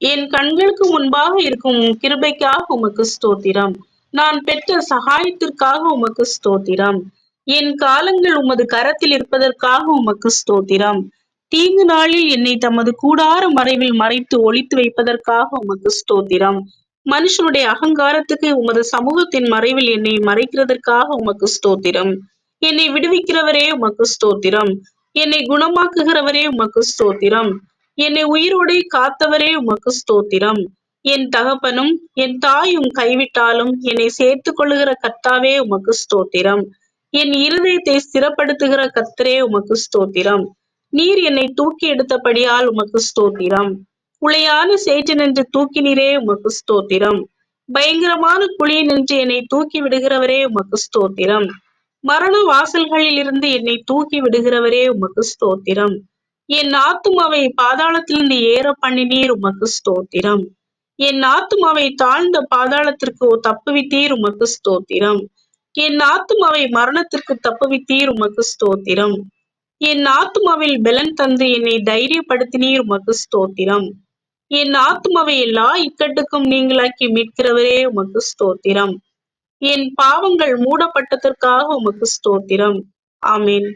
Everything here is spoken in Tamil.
என் கண்களுக்கு முன்பாக இருக்கும் உம் கிருபைக்காக உமக்கு ஸ்தோத்திரம். நான் பெற்ற சகாயத்திற்காக உமக்கு ஸ்தோத்திரம். என் காலங்கள் உமது கரத்தில் இருப்பதற்காக உமக்கு ஸ்தோத்திரம். தீங்கு நாளில் என்னை தமது கூடார மறைவில் மறைத்து ஒழித்து வைப்பதற்காக உமக்கு ஸ்தோத்திரம். மனுஷனுடைய அகங்காரத்துக்கு உமது சமூகத்தின் மறைவில் என்னை மறைக்கிறதற்காக உமக்கு ஸ்தோத்திரம். என்னை விடுவிக்கிறவரே உமக்கு ஸ்தோத்திரம். என்னை குணமாக்குகிறவரே உமக்கு ஸ்தோத்திரம். என்னை உயிரோடு காத்தவரே உமக்கு ஸ்தோத்திரம். என் தகப்பனும் என் தாயும் கைவிட்டாலும் என்னை சேர்த்துக் கொள்ளுகிற கர்த்தாவே உமக்கு ஸ்தோத்திரம். என் இருதயத்தை ஸ்திரப்படுத்துகிற கர்த்தரே உமக்கு ஸ்தோத்திரம். நீர் என்னை தூக்கி எடுத்தபடியால் உமக்கு ஸ்தோத்திரம். உளையான சேற்று நின்று தூக்கினீரே உமக்கு ஸ்தோத்திரம். பயங்கரமான குழி நின்று என்னை தூக்கி விடுகிறவரே உமக்கு ஸ்தோத்திரம். மரண வாசல்களில் இருந்து என்னை தூக்கி விடுகிறவரே உமக்கு ஸ்தோத்திரம். என் ஆத்துமாவை பாதாளத்திலிருந்து ஏற பண்ணினீர் உமக்கு ஸ்தோத்திரம். என் ஆத்துமாவை தாழ்ந்த பாதாளத்திற்கு தப்புவித்தீர் உமக்கு ஸ்தோத்திரம். என் ஆத்துமாவை மரணத்திற்கு தப்புவித்தீர் உமக்கு ஸ்தோத்திரம். என் ஆத்துமாவில் பலன் தந்து என்னை தைரியப்படுத்தினீர் உமக்கு ஸ்தோத்திரம். என் ஆத்துமாவை எல்லா இக்கட்டுக்கும் நீங்களாக்கி மீட்கிறவரே உமக்கு ஸ்தோத்திரம். என் பாவங்கள் மூடப்பட்டதற்காக உமக்கு ஸ்தோத்திரம். ஆமேன்.